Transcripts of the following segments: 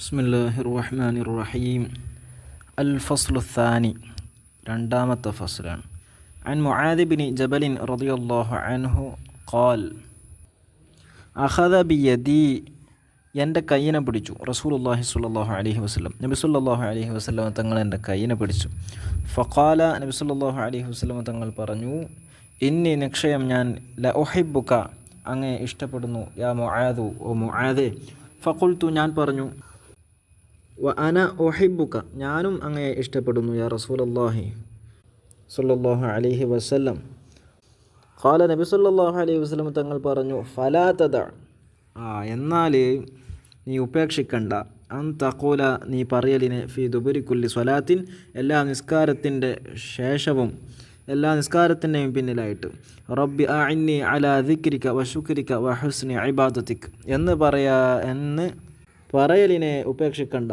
بسم الله الرحمن الرحيم الفصل الثاني രണ്ടാമത്തെ ഫസ്ലാണ് عن معاذ بن جبل رضي الله عنه قال أخذ بيدي എൻ്റെ കയ്യിനെ പിടിച്ചു റസൂലുള്ളാഹി സ്വല്ലല്ലാഹു അലൈഹി വസല്ലം നബി സല്ലല്ലാഹു അലൈഹി വസല്ലം തങ്ങൾ എൻ്റെ കയ്യിനെ പിടിച്ചു ഫഖാല നബി സല്ലല്ലാഹു അലൈഹി വസല്ലം തങ്ങൾ പറഞ്ഞു ഇന്നി നിക്ഷയം ഞാൻ ല ഉഹിബ്ബുക അങ്ങേ ഇഷ്ടപ്പെടുന്നു യാ മുആദു ഓ മുആദെ ഫഖുൽത്തു ഞാൻ പറഞ്ഞു വ അന ഒഹിബുക്ക ഞാനും അങ്ങയെ ഇഷ്ടപ്പെടുന്നു യാ റസൂലല്ലാഹി സല്ലല്ലാഹു അലിഹി വസ്ല്ലം. ഖാല നബി സല്ലല്ലാഹു അലൈഹി വസ്ലം തങ്ങൾ പറഞ്ഞു ഫലാത്തത ആ എന്നാൽ നീ ഉപേക്ഷിക്കണ്ട. അൻ തഖൂല നീ പറയലിനെ ഫി ദുബുരിക്കുല്ലി സ്വലാത്തിൻ എല്ലാ നിസ്കാരത്തിന്റെ ശേഷവും എല്ലാ നിസ്കാരത്തിന്റെയും പിന്നിലായിട്ട്. റബ്ബി അഇന്നി അലാ അല വ ശുക്രിക വ ഹുസ്നി ഇബാദത്തിക് എന്ന് പറയാ എന്ന് പറയലിനെ ഉപേക്ഷിക്കണ്ട.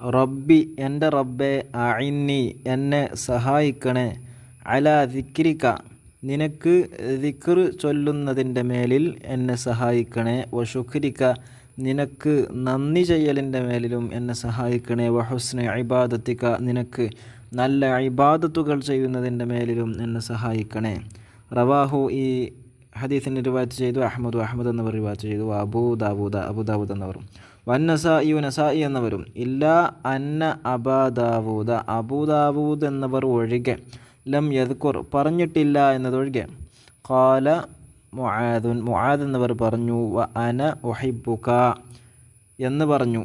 റബ്ബി എന്റെ റബ്ബെ അഇന്നി എന്നെ സഹായിക്കണേ. അല ദിക്രിക നിനക്ക് ദിക്ർ ചൊല്ലുന്നതിന്റെ മേലിൽ എന്നെ സഹായിക്കണേ. വ ശുക്രിക നിനക്ക് നന്ദി ചെയ്യലിന്റെ മേലിലും എന്നെ സഹായിക്കണേ. വഹുസ്ന ഇബാദത്തിക്ക നിനക്ക് നല്ല ഇബാദത്തുകൾ ചെയ്യുന്നതിന്റെ മേലിലും എന്നെ സഹായിക്കണേ. റവാഹു ഈ ഹദീസിനെ റിവാറ്റ് ചെയ്തു. അഹമ്മദ് അഹമ്മദ് എന്നിവർ റിവാറ്റ് ചെയ്തു. അബൂ ദാബൂദ അബു ദാവൂദ് എന്നവരും വന്നസായി നസായി എന്നവരും ഇല്ല അന്ന അബാദാവൂദ അബൂദാവൂദ് എന്നവർ ഒഴികെ ലം യദ്കുർ പറഞ്ഞിട്ടില്ല എന്നതൊഴികെ. കാല മുആദുൻ മുആദ് എന്നവർ പറഞ്ഞു വ അന ഒഹിബുക എന്ന് പറഞ്ഞു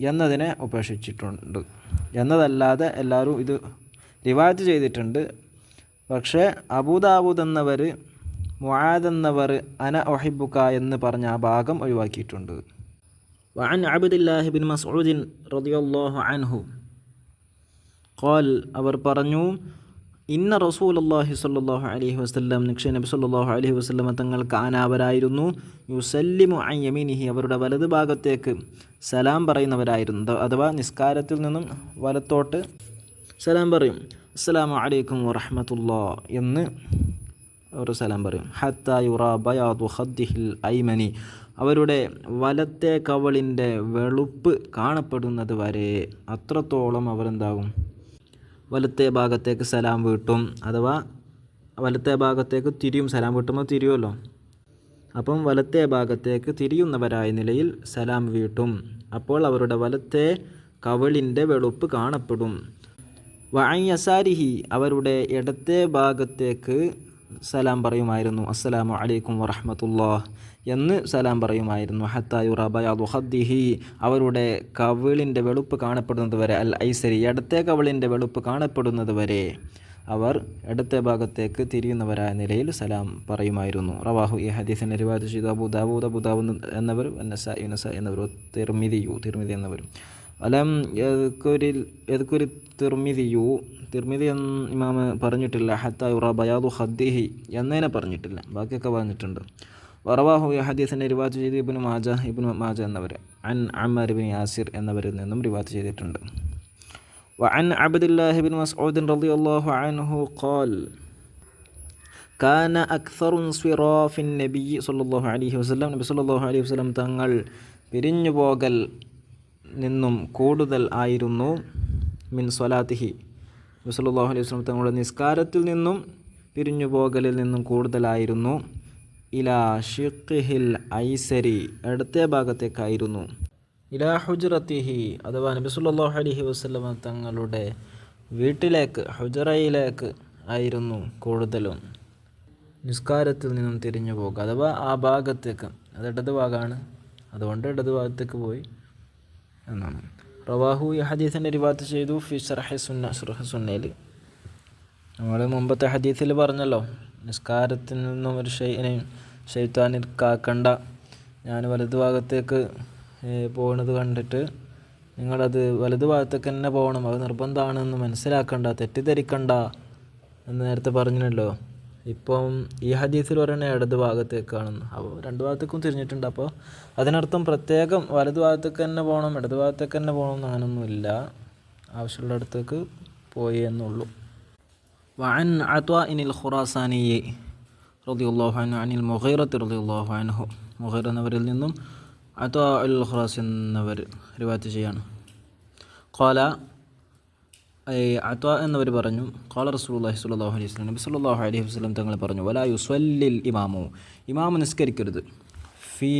എന്നതിനെ ഉപേക്ഷിച്ചിട്ടുണ്ട്. എന്നതല്ലാതെ എല്ലാവരും ഇത് റിവായത്ത് ചെയ്തിട്ടുണ്ട്. പക്ഷേ അബൂദാബൂദ് എന്നവർ മുആദ് എന്നവർ അന ഒഹിബുക എന്ന് പറഞ്ഞ ആ ഭാഗം ഒഴിവാക്കിയിട്ടുണ്ട്. وعن عبد الله بن مسعود رضي الله عنه قال അവർ പറഞ്ഞു ഇന്ന റസൂൽ അള്ളാഹി സല്ലാഹു അലൈഹി വസ്ലം നിക്ഷ നബി സല്ലാഹു അലൈഹി വസ്ലം തങ്ങൾ കാനാവരായിരുന്നു യുസല്ലിമു അൻ യമീനിഹി അവരുടെ വലത് ഭാഗത്തേക്ക് സലാം പറയുന്നവരായിരുന്നു അഥവാ നിസ്കാരത്തിൽ നിന്നും വലത്തോട്ട് സലാം പറയും അസ്സലാമു അലൈക്കും വറഹമത്തുല്ലാ എന്ന് അവർ സലാം പറയും ഹത്ത യുറ ബയാദു ഖദ്ദിഹിൽ ഐമനി അവരുടെ വലത്തെ കവളിന്റെ വെളുപ്പ് കാണപ്പെടുന്നത് വരെ അത്രത്തോളം അവരെന്താകും? വലത്തെ ഭാഗത്തേക്ക് സലാം വീട്ടും അഥവാ വലത്തെ ഭാഗത്തേക്ക് തിരിയും. സലാം വീട്ടുമ്പോൾ തിരിയുമല്ലോ. അപ്പം വലത്തെ ഭാഗത്തേക്ക് തിരിയുന്നവരായ നിലയിൽ സലാം വീട്ടും. അപ്പോൾ അവരുടെ വലത്തെ കവളിന്റെ വെളുപ്പ് കാണപ്പെടും. വഅയ്യസാരിഹി അവരുടെ ഇടത്തെ ഭാഗത്തേക്ക് സലാം പറയുമായിരുന്നു. അസ്സലാമു അലൈക്കും വറഹമത്തുല്ലാഹ് എന്ന് സലാം പറയുമായിരുന്നു. ഹത്തായു ബയാദു ഹദ്ദിഹി അവരുടെ കവിളിന്റെ വെളുപ്പ് കാണപ്പെടുന്നത് വരെ അൽ ഐസരി ഇടത്തെ കവിളിന്റെ വെളുപ്പ് കാണപ്പെടുന്നത് വരെ അവർ ഇടത്തെ ഭാഗത്തേക്ക് തിരിയുന്നവരായ നിലയിൽ സലാം പറയുമായിരുന്നു. റവാഹു ഈ ഹദീസിനെ റിവാദ് ചെയ്തു. അബു ദാബൂദ് അബു ദാബൂദ് എന്നവർ നസ യുനസ എന്നവർ തിർമിതിയു തിർമിതി എന്നവരും. അലം എതുക്കുരിൽ എതുക്കുരി തിർമിതിയു തിർമിതി എന്ന് ഇമാമ് പറഞ്ഞിട്ടില്ല. ഹത്തായു റബയാദു ബയാദു ഹദ്ദിഹി എന്നതിനെ പറഞ്ഞിട്ടില്ല. ബാക്കിയൊക്കെ പറഞ്ഞിട്ടുണ്ട്. വറവാഹു ഈ ഹദീസിനെ റിവാത്ത് ചെയ്ത് ഇബിന് മാജ ഇബിന് മാജ എന്നവർ അൻ അമ്മർ ഇബിൻ യാസിർ എന്നവരിൽ നിന്നും റിവാത്ത് ചെയ്തിട്ടുണ്ട് وعن عبد الله بن مسعود رضي الله عنه قال كان أكثر انصراف النبي صلى الله عليه وسلم നബി സല്ലല്ലാഹു അലൈഹി വസല്ലം തങ്ങൾ പിരിഞ്ഞു പോകൽ നിന്നും കൂടുതൽ ആയിരുന്നു മിൻ സ്വലാത്തിഹി നബി സല്ലല്ലാഹു അലൈഹി വസല്ലം തങ്ങളുടെ നിസ്കാരത്തിൽ നിന്നും പിരിഞ്ഞു പോകലിൽ നിന്നും കൂടുതലായിരുന്നു ഇലാ ഷിഖിഹിൽ ഐസരി ഇടത്തെ ഭാഗത്തേക്കായിരുന്നു. ഇലാ ഹുജറത്തിഹി അഥവാ നബി സല്ലല്ലാഹു അലൈഹി വസല്ലമ തങ്ങളുടെ വീട്ടിലേക്ക് ഹുജറയിലേക്ക് ആയിരുന്നു കൂടുതലും നിസ്കാരത്തിൽ നിന്നും തിരിഞ്ഞു പോകുക അഥവാ ആ ഭാഗത്തേക്ക് അത് ഇടത് ഭാഗമാണ്. അതുകൊണ്ട് ഇടത് ഭാഗത്തേക്ക് പോയി എന്നാണ്. റവാഹു ഈ ഹദീസിന്റെ റിവാത്ത് ചെയ്തു ഫി ഷർഹി സുന്ന സുർഹ സുന്നയിൽ. നമ്മൾ മുമ്പത്തെ ഹദീസിൽ പറഞ്ഞല്ലോ നിസ്കാരത്തിൽ നിന്നും ഒരു ഷെയ്നെയും ഷെയ്ത്താനിൽ കാക്കണ്ട ഞാൻ വലതു ഭാഗത്തേക്ക് പോകുന്നത് കണ്ടിട്ട് നിങ്ങളത് വലതു ഭാഗത്തേക്ക് തന്നെ പോകണം. അത് നിർബന്ധമാണെന്ന് മനസ്സിലാക്കണ്ട തെറ്റിദ്ധരിക്കണ്ട എന്ന് നേരത്തെ പറഞ്ഞല്ലോ ഇപ്പം ഈ ഹദീസിൽ പറയണ ഇടത് ഭാഗത്തേക്കാണെന്ന്. അപ്പോൾ രണ്ട് ഭാഗത്തേക്കും തിരിഞ്ഞിട്ടുണ്ട്. അപ്പോൾ അതിനർത്ഥം പ്രത്യേകം വലതു ഭാഗത്തേക്ക് തന്നെ പോകണം ഇടത് ഭാഗത്തേക്ക് തന്നെ പോകണം എന്ന് അങ്ങനൊന്നുമില്ല. ആവശ്യമുള്ള അടുത്തേക്ക് പോയി എന്നുള്ളൂ. വഅൻ അത്വാഇനിൽ ഖുറാസാനിയെ റളിയല്ലാഹു അൻഹു അനിൽ മുഹൈറത്ത് റളിയല്ലാഹു അൻഹു മുഹൈർ എന്നവരിൽ നിന്നും അത്വാ അൽ ഖുറാസ് എന്നവർ റിവാത്ത് ചെയ്യാണ് കോല അത്വാ എന്നവർ പറഞ്ഞു കോല റസൂലുള്ളാഹി സ്വല്ലല്ലാഹു അലൈഹി വസല്ലം നബി സല്ലല്ലാഹു അലൈഹി വസല്ലം തങ്ങൾ പറഞ്ഞു വലാ യുസ്വല്ലിൽ ഇമാമു ഇമാമു നിസ്കരിക്കരുത് ഫീ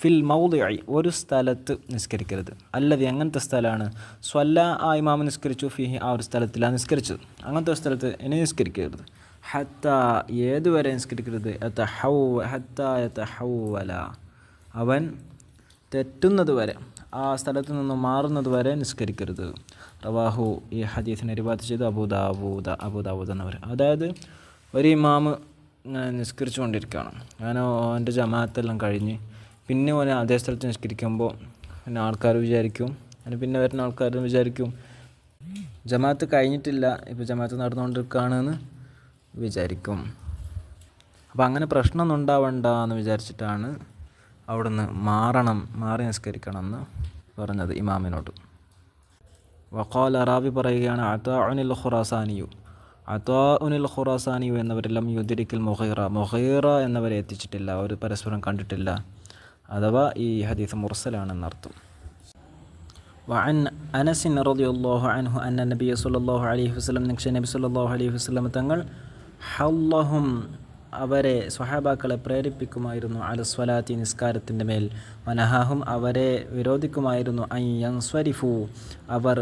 ഫിൽ മൗദിഇ ഒരു സ്ഥലത്ത് നിസ്കരിക്കരുത്. അല്ലത് അങ്ങനത്തെ സ്ഥലമാണ് സ്വല്ല ആ ഇമാമ നിസ്കരിച്ചു ഫിഹി ആ ഒരു സ്ഥലത്തിലാണ് നിസ്കരിച്ചത്. അങ്ങനത്തെ ഒരു സ്ഥലത്ത് ഇനി നിസ്കരിക്കരുത്. ഹത്ത ഏതുവരെ നിസ്കരിക്കരുത്? എത്ത ഹൗ ഹത്ത എത്ത ഹൗവല അവൻ തെറ്റുന്നത് വരെ ആ സ്ഥലത്ത് നിന്ന് മാറുന്നത് വരെ നിസ്കരിക്കരുത്. റവാഹു ഈ ഹദീസിനെ റിവാത്ത് ചെയ്ത് അബൂദാബൂദ അബൂദാബൂദ് എന്നവർ. അതായത് ഒരു ഇമാമ് നിസ്കരിച്ചു കൊണ്ടിരിക്കുകയാണ് അങ്ങനെ അവന്റെ ജമാഅത്തെല്ലാം കഴിഞ്ഞ് പിന്നെ ഓനെ അതേ സ്ഥലത്ത് നിഷ്കരിക്കുമ്പോൾ പിന്നെ ആൾക്കാർ വിചാരിക്കും. അതിന് പിന്നെ വരുന്ന ആൾക്കാർ വിചാരിക്കും. ജമാഅത്ത് കഴിഞ്ഞിട്ടില്ല. ഇപ്പോൾ ജമാഅത്ത് നടന്നുകൊണ്ടിരിക്കുകയാണെന്ന് വിചാരിക്കും. അപ്പോൾ അങ്ങനെ പ്രശ്നമൊന്നും ഉണ്ടാവണ്ട എന്ന് വിചാരിച്ചിട്ടാണ് അവിടുന്ന് മാറണം മാറി നിസ്കരിക്കണം എന്ന് പറഞ്ഞത് ഇമാമിനോട്. വഖാൽ അറാബി പറയുകയാണ് അതാ അനിൽ ഖുറാസാനിയു. അതാ ഉനിൽ ഖുറാസാനിയു എന്നവരെല്ലാം യുദ്ധിരിക്കൽ മൊഹീറ. മൊഹീറ എന്നവരെ എത്തിച്ചിട്ടില്ല. അവർ പരസ്പരം കണ്ടിട്ടില്ല. അഥവാ ഈ ഹദീസ് മുർസലാണെന്നർത്ഥം وعن أنس رضي الله عنه أن النبي صلى الله عليه وسلم നിക്ഷ നബി സല്ലല്ലാഹു അലൈഹി വസല്ലം തങ്ങൾ ഹല്ലഹും അവരെ സ്വഹാബാക്കളെ പ്രേരിപ്പിക്കുമായിരുന്നു അലസ്വലാത്തി നിസ്കാരത്തിൻ്റെ മേൽ വനഹാഹും അവരെ വിരോധിക്കുമായിരുന്നു അയ്യൻസ്വരിഫു അവർ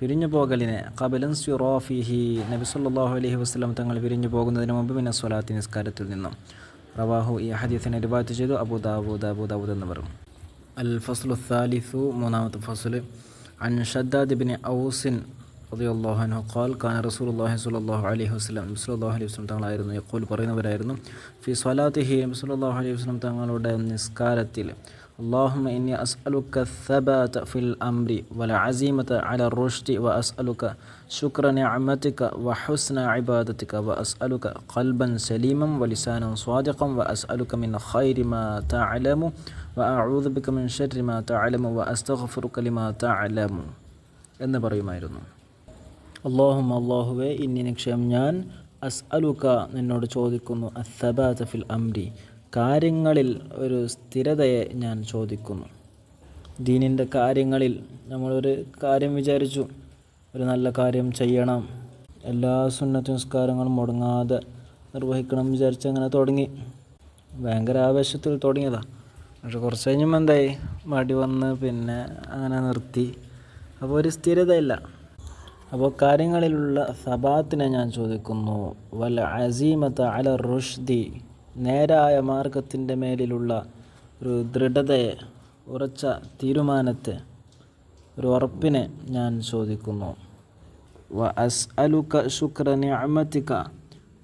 പിരിഞ്ഞു പോകലിനെ കബലൻ സ്യുറോഫിഹി നബി സല്ലല്ലാഹു അലൈഹി വസല്ലം തങ്ങൾ പിരിഞ്ഞു പോകുന്നതിന് മുമ്പ് പിന്നെ സ്വലാത്തി നിസ്കാരത്തിൽ നിന്നും റവാഹു ഈ ഹദീസിനെ റിവാത്ത് ചെയ്തു. അബൂദാബൂദ് അബൂദാബൂദ് എന്ന് പറയും അൽ ഫസ്ലു സാലിസു മൂന്നാമത്തെ ഫസ്ൽ. അൻ ഷദ്ദാദ് ബിൻ ഔസിൻ റളിയല്ലാഹു അൻഹു ഖാൽ കാന റസൂലുള്ളാഹി സ്വല്ലല്ലാഹു അലൈഹി വസല്ലം സ്വല്ലല്ലാഹു അലൈഹി വസല്ലം തങ്ങളായിരുന്നു. യഖൂൽ പറയുന്നവരായിരുന്നു. ഫി സ്വലാത്തിഹി സ്വല്ലല്ലാഹു അലൈഹി വസല്ലം തങ്ങളുടെ നിസ്കാരത്തിൽ اللهم إني أسألك الثبات في الأمر والعزيمة على الرشد وأسألك شكر نعمتك وحسن عبادتك وأسألك قلبا سليما ولسانا صادقا وأسألك من خير ما تعلم وأعوذ بك من شر ما تعلم وأستغفرك لما تعلم എന്ന് പറയുമായിരുന്നു അള്ളാഹും അള്ളാഹുവെ ഇന്നി നിക്ഷയം ഞാൻ അസ്അലുക നിന്നോട് ചോദിക്കുന്നു അസബാത ഫിൽ അംരി കാര്യങ്ങളിൽ ഒരു സ്ഥിരതയെ ഞാൻ ചോദിക്കുന്നു. ദീനിന്റെ കാര്യങ്ങളിൽ നമ്മളൊരു കാര്യം വിചാരിച്ചു. ഒരു നല്ല കാര്യം ചെയ്യണം. എല്ലാ സുന്നത്ത് നിസ്കാരങ്ങളും മുടങ്ങാതെ നിർവഹിക്കണം വിചാരിച്ച് അങ്ങനെ തുടങ്ങി. ഭയങ്കര ആവേശത്തിൽ തുടങ്ങിയതാണ് പക്ഷെ കുറച്ച് കഴിഞ്ഞുമ്പോൾ എന്തായി? മടി വന്ന് പിന്നെ അങ്ങനെ നിർത്തി. അപ്പോൾ ഒരു സ്ഥിരതയില്ല. അപ്പോൾ കാര്യങ്ങളിലുള്ള സബാത്തിനെ ഞാൻ ചോദിക്കുന്നു. വല്ല അസീമത്ത് അല റുഷ്ദി. നേരായ മാർഗത്തിന്റെ മേലിലുള്ള ഒരു ദൃഢതയെ ഉറച്ച തീരുമാനത്തെ ഒരു ഉറപ്പിനെ ഞാൻ ചോദിക്കുന്നു. വ അസ് അലുക്ക ശുക്ര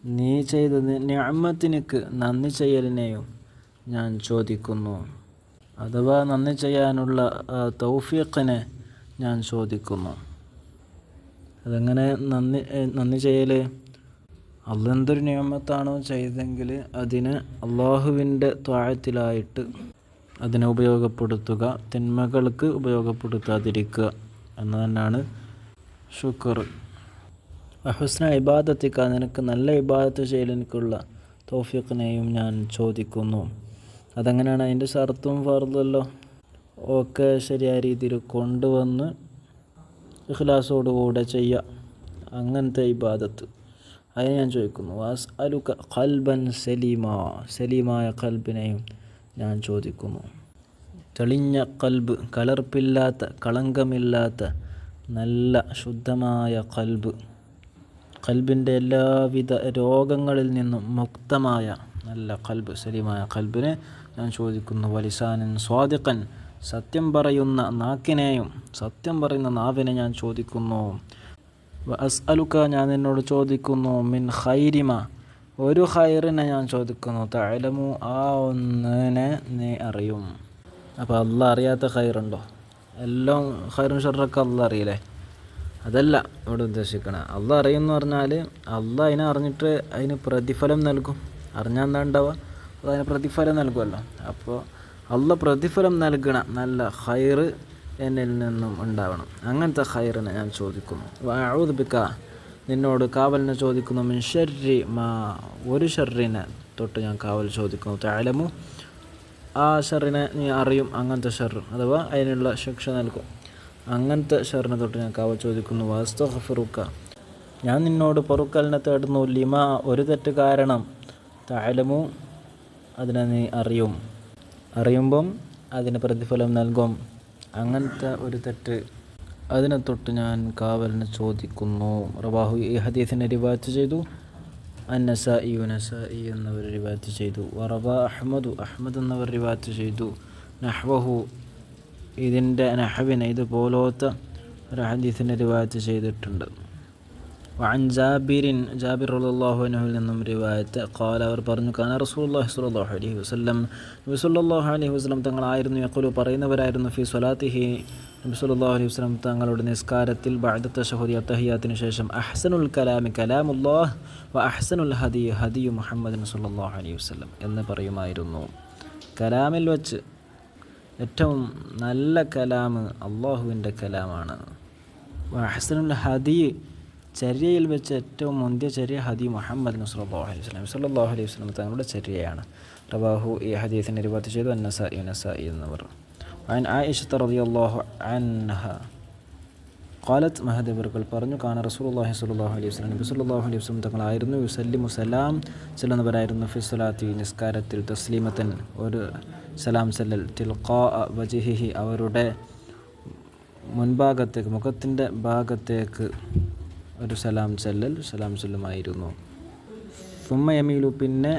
നീ ചെയ്ത നിഅമത്തിനിക്ക് നന്ദി ചെയ്യലിനെയും ഞാൻ ചോദിക്കുന്നു. അഥവാ നന്ദി ചെയ്യാനുള്ള തൗഫീഖിനെ ഞാൻ ചോദിക്കുന്നു. അതെങ്ങനെ നന്ദി നന്ദി ചെയ്യൽ അള്ള എന്തൊരു നിയമത്താണോ ചെയ്തെങ്കിൽ അതിന് അള്ളാഹുവിന്റെ താഴത്തിലായിട്ട് അതിനെ ഉപയോഗപ്പെടുത്തുക തിന്മകൾക്ക് ഉപയോഗപ്പെടുത്താതിരിക്കുക എന്ന് തന്നെയാണ് ഷുക്കർ അഹുസ്ന ഇബാദത്തിക്ക നിനക്ക് നല്ല ഇബാദത്ത് ചെയ്യലിനുള്ള തോഫിഖിനെയും ഞാൻ ചോദിക്കുന്നു. അതെങ്ങനെയാണ് അതിന്റെ ഷർത്തും ഫർദല്ലോ ഒക്കെ ശരിയായ രീതിയിൽ കൊണ്ടുവന്ന് ഇഖ്ലാസോടുകൂടെ ചെയ്യുക. അങ്ങനത്തെ ഇബാദത്ത്. അത് ഞാൻ ചോദിക്കുന്നു വാസ് അലുക കൽബൻ സലീമ സലീമായ കൽബിനെയും ഞാൻ ചോദിക്കുന്നു. തെളിഞ്ഞ കൽബ് കലർപ്പില്ലാത്ത കളങ്കമില്ലാത്ത നല്ല ശുദ്ധമായ കൽബ് കൽബിന്റെ എല്ലാവിധ രോഗങ്ങളിൽ നിന്നും മുക്തമായ നല്ല കൽബ് സലീമായ കൽബിനെ ഞാൻ ചോദിക്കുന്നു. വലിസാനൻ സ്വാദിഖൻ സത്യം പറയുന്ന നാക്കിനെയും സത്യം പറയുന്ന നാവിനെ ഞാൻ ചോദിക്കുന്നു. അസ്അലുക്ക ഞാൻ നിന്നോട് ചോദിക്കുന്നു മിൻ ഖൈരിമ. ഒരു ഹൈറിനെ ഞാൻ ചോദിക്കുന്നു തഴലമു ആ ഒന്നിനെ നീ അറിയും. അപ്പോൾ അല്ല അറിയാത്ത ഖൈറുണ്ടോ? എല്ലാം ഖൈറും ഷെറൊക്കെ അല്ല അറിയില്ലേ? അതല്ല ഇവിടെ ഉദ്ദേശിക്കണം. അല്ല അറിയുമെന്ന് പറഞ്ഞാൽ അല്ല അതിനെ അറിഞ്ഞിട്ട് അതിന് പ്രതിഫലം നൽകും. അറിഞ്ഞാൽ എന്താ ഉണ്ടാവുക? അത് അതിന് പ്രതിഫലം നൽകുമല്ലോ അപ്പോൾ അല്ല പ്രതിഫലം നൽകണ നല്ല ഖൈറ് എന്നിൽ നിന്നും ഉണ്ടാവണം. അങ്ങനത്തെ ഹൈറിനെ ഞാൻ ചോദിക്കുന്നു. വാഴുദിപ്പിക്ക നിന്നോട് കാവലിനെ ചോദിക്കുന്നു മിൻ മാ ഒരു ഷെറിനെ തൊട്ട് ഞാൻ കാവൽ ചോദിക്കുന്നു. താലമു ആ ഷെറിനെ നീ അറിയും അങ്ങനത്തെ ഷെർ അഥവാ അതിനുള്ള ശിക്ഷ നൽകും. അങ്ങനത്തെ ഷെറിനെ തൊട്ട് ഞാൻ കാവൽ ചോദിക്കുന്നു. വാസ്തു ഹഫറുക്ക ഞാൻ നിന്നോട് പൊറുക്കലിനെ തേടുന്നു. ലിമ ഒരു തെറ്റ് കാരണം താലമു അതിനെ നീ അറിയും. അറിയുമ്പം അതിന് പ്രതിഫലം നൽകും. അങ്ങനത്തെ ഒരു തെറ്റ് അതിനെ തൊട്ട് ഞാൻ കാവലിനെ ചോദിക്കുന്നു. റബാഹു ഈ ഹദീസിനെ റിവാറ്റ് ചെയ്തു. അന്നസ അന്നസായി ഇ എന്നവർ റിവാറ്റ് ചെയ്തു. വറബ അഹമ്മദു അഹമ്മദ് എന്നവർ റിവാറ്റ് ചെയ്തു. നഹ്വഹു ഇതിന്റെ നഹവിനെ ഇതുപോലത്തെ ഒരു ഹദീസിനെ റിവാറ്റ് ചെയ്തിട്ടുണ്ട്. വൻ ജാബിരിൻ ജാബിർ റല്ലാഹുനുഹിൽ നിന്നും റിവായത്ത് ഖാല അവർ പറഞ്ഞു കാന റസൂല്ലാഹി സ്വല്ലാഹു അലൈഹി വസ്ലം നബി സല്ലാഹു അലൈഹി വസ്ലം തങ്ങളായിരുന്നു യക്കുലു പറയുന്നവരായിരുന്നു ഫി സ്വലാത്തിഹി. നബി സല്ലാഹു അലൈഹി വസ്ലം തങ്ങളുടെ നിസ്കാരത്തിൽ ബാദത്ത ഷഹുദി അത്തഹിയാത്തിന് ശേഷം അഹ്സനുൽ കലാമി കലാമുല്ലാഹ് വ അഹ്സനുൽ ഹദി ഹദിയു മുഹമ്മദിൻ സല്ലാഹു അലൈഹി വസ്ലം എന്ന് പറയുമായിരുന്നു. കലാമിൽ വച്ച് ഏറ്റവും നല്ല കലാം അള്ളാഹുവിന്റെ കലാമാണ്. അഹ്സനുൽ ഹദി ചര്യയിൽ വെച്ച് ഏറ്റവും മുന്തിയ ചര്യ ഹദി മുഹമ്മദ് നസ്ലാഹു അലൈഹി വസ്ലം സല്ലാഹു അലൈഹി വസ്ലം തങ്ങളുടെ ചര്യയാണ് റബാഹു ഈ ഹദീസിനെ റിവാത്ത് ചെയ്തു അന്നസ യുനസ എന്നിവർ عن عائشة رضي الله عنها قالت മഹദേവറുകൾ പറഞ്ഞു കാന റസൂലുള്ളാഹി സ്വല്ലല്ലാഹു അലൈഹി വസല്ലം നബി സ്വല്ലല്ലാഹു അലൈഹി വസല്ലം തങ്ങളായിരുന്നു യുസല്ലിമു സലാം ചെല്ലുന്നവരായിരുന്നു ഫി സ്വലാത്തി നിസ്കാരത്തിൽ തസ്ലീമത്തൻ ഒരു സലാം സല്ലൽ തിൽഖാ വജിഹിഹി അവരുടെ മുൻഭാഗത്തേക്ക് മുഖത്തിൻ്റെ ഭാഗത്തേക്ക് ഒരു സലാം ചെല്ലൽ സലാം ചെല്ലുമായിരുന്നു. സുമ്മ യമീലു പിന്നെ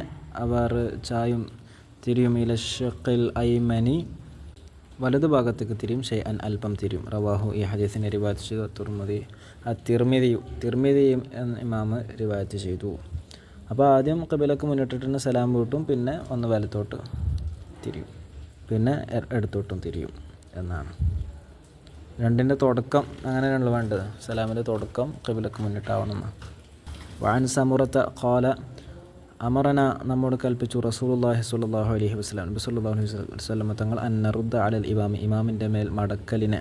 അവർ ചായും തിരിയും ഇലഷക്കിൽ ഐമനി. വലതു ഭാഗത്തേക്ക് തിരിയും ഷെയ് അൻ അല്പം തിരിയും. റവാഹു ഈ ഹദീസിനെ റിവായത്ത് ചെയ്തു. തുർമതി ആ തിർമിതിയും തിർമിതിയും ഇമാമ് റിവായത്ത് ചെയ്തു. അപ്പോൾ ആദ്യം കബിലക്ക് മുന്നിട്ടിട്ട് സലാം വീട്ടും പിന്നെ ഒന്ന് വലത്തോട്ട് തിരിയും. പിന്നെ എടുത്തോട്ടും തിരിയും എന്നാണ്. രണ്ടിന്റെ തുടക്കം അങ്ങനെയാണല്ലോ വേണ്ടത്. സലാമിന്റെ തുടക്കം കബിലക്ക് മുന്നിട്ടാവണമെന്ന്. വാൻ സമുറത്ത കോല അമറന നമ്മോട് കൽപ്പിച്ചു റസൂലുള്ളാഹി സ്വല്ലല്ലാഹു അലൈഹി വസല്ലം. നബി സല്ലല്ലാഹു അലൈഹി വസല്ലം തങ്ങൾ അന്നറുദ്ദ അലൽ ഇമാമി ഇമാമിന്റെ മേൽ മടക്കലിനെ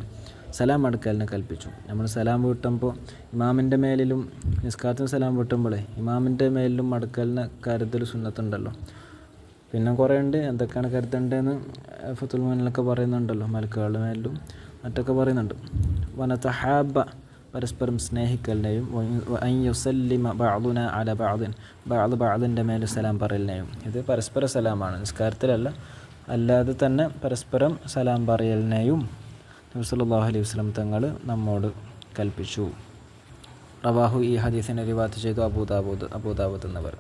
സലാം മടക്കലിനെ കൽപ്പിച്ചു. നമ്മൾ സലാം വീട്ടുമ്പോൾ ഇമാമിന്റെ മേലിലും നിസ്കാരത്തിന് സലാം വീട്ടുമ്പോഴേ ഇമാമിന്റെ മേലിലും മടക്കലിന് കരുതൽ സുന്നത്തുണ്ടല്ലോ. പിന്നെ കുറേ ഉണ്ട് എന്തൊക്കെയാണ് കരുതേണ്ടതെന്ന് ഫത്തുൽ മോനിലൊക്കെ പറയുന്നുണ്ടല്ലോ. മലക്കുകളുടെ മേലിലും മറ്റൊക്കെ പറയുന്നുണ്ട്. വനത്തഹാബ പരസ്പരം സ്നേഹിക്കലിനെയും അയ്യുസല്ലിമ ബാദുന അല ബാദിൻ ബാദ് ബാദിന്റെ മേൽ സലാം പറയലിനെയും. ഇത് പരസ്പര സലാമാണ്. നിസ്കാരത്തിലല്ല അല്ലാതെ തന്നെ പരസ്പരം സലാം പറയലിനെയും നബ്സല്ലാഹു അലൈഹി വസ്ലം തങ്ങൾ നമ്മോട് കൽപ്പിച്ചു. റവാഹു ഈ ഹദീസിനെ റിവാത്ത് ചെയ്തു അബൂദാബൂദ് അബൂദാബൂദ് എന്നവർ.